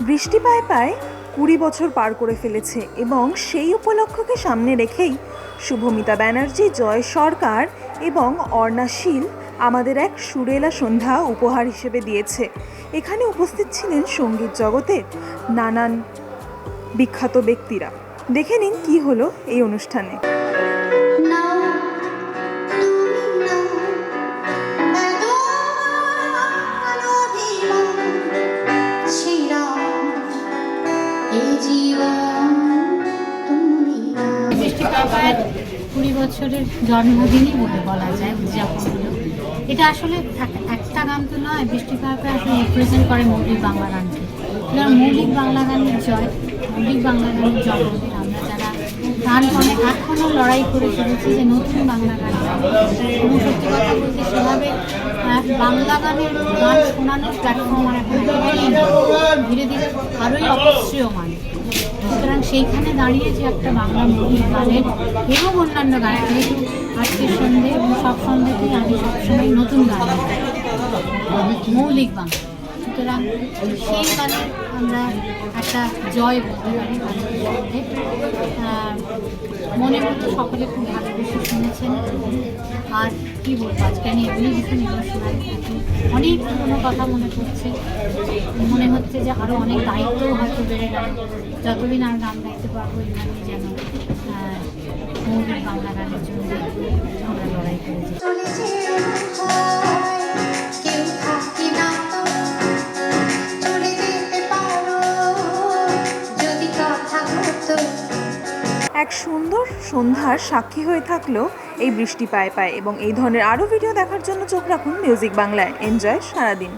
বৃষ্টি পায় পায় কুড়ি বছর পার করে ফেলেছে এবং সেই উপলক্ষকে সামনে রেখেই শুভমিতা ব্যানার্জি, জয় সরকার এবং অর্ণাশীল আমাদের এক সুরেলা সন্ধ্যা উপহার হিসেবে দিয়েছে। এখানে উপস্থিত ছিলেন সংগীত জগতে নানান বিখ্যাত ব্যক্তিরা। দেখে নিন কি হলো এই অনুষ্ঠানে। পাপায়ের কুড়ি বছরের জন্মদিনই বলে বলা যায় উদযাপন এটা আসলে এক- একটা গান তো নয় বৃষ্টি পাপা আসলে রিপ্রেজেন্ট করে মৌলিক বাংলা গানকে এবার মৌলিক বাংলা গানের জয়, মৌলিক বাংলা গানের জন্মদিন, আমরা যারা গান মানে এখনও লড়াই করে চলেছি যে নতুন বাংলা গান। সত্যি কথা বলতে সেভাবে বাংলা গানের গান শোনানোর প্ল্যাটফর্ম এখন ধীরে ধীরে আরোই অপশ্রেয়মান সুতরাং সেইখানে দাঁড়িয়ে যে একটা বাংলা মৌলিক গানের এবং অন্যান্য গান যেহেতু আজকের সন্ধে এবং সব সন্ধ্যেতেই আমি সবসময় নতুন গান মৌলিক বাংলা। সুতরাং সেই গানে আমরা একটা জয় বলতে পারি গানের মধ্যে আহ, মনে মতো সকলে খুব ভালোবেসে শুনেছেন। আর কি বলব? আজকে আমি এগুলি ভীষণ ইমোশনাল অনেক পুরোনো কথা মনে পড়ছে। মনে হচ্ছে যে আরও অনেক দায়িত্ব হয়তো বেড়ে গেল যতদিন আর গান গাইতে পারব এইভাবেই যেন মৌলিক বাংলা গানের জন্য আমরা লড়াই করে এক সুন্দর সন্ধ্যার সাক্ষী হয়ে থাকল এই বৃষ্টি পায় পায় এবং এই ধরনের আরও ভিডিও দেখার জন্য চোখ রাখুন মিউজিক বাংলায়। এনজয় সারাদিন।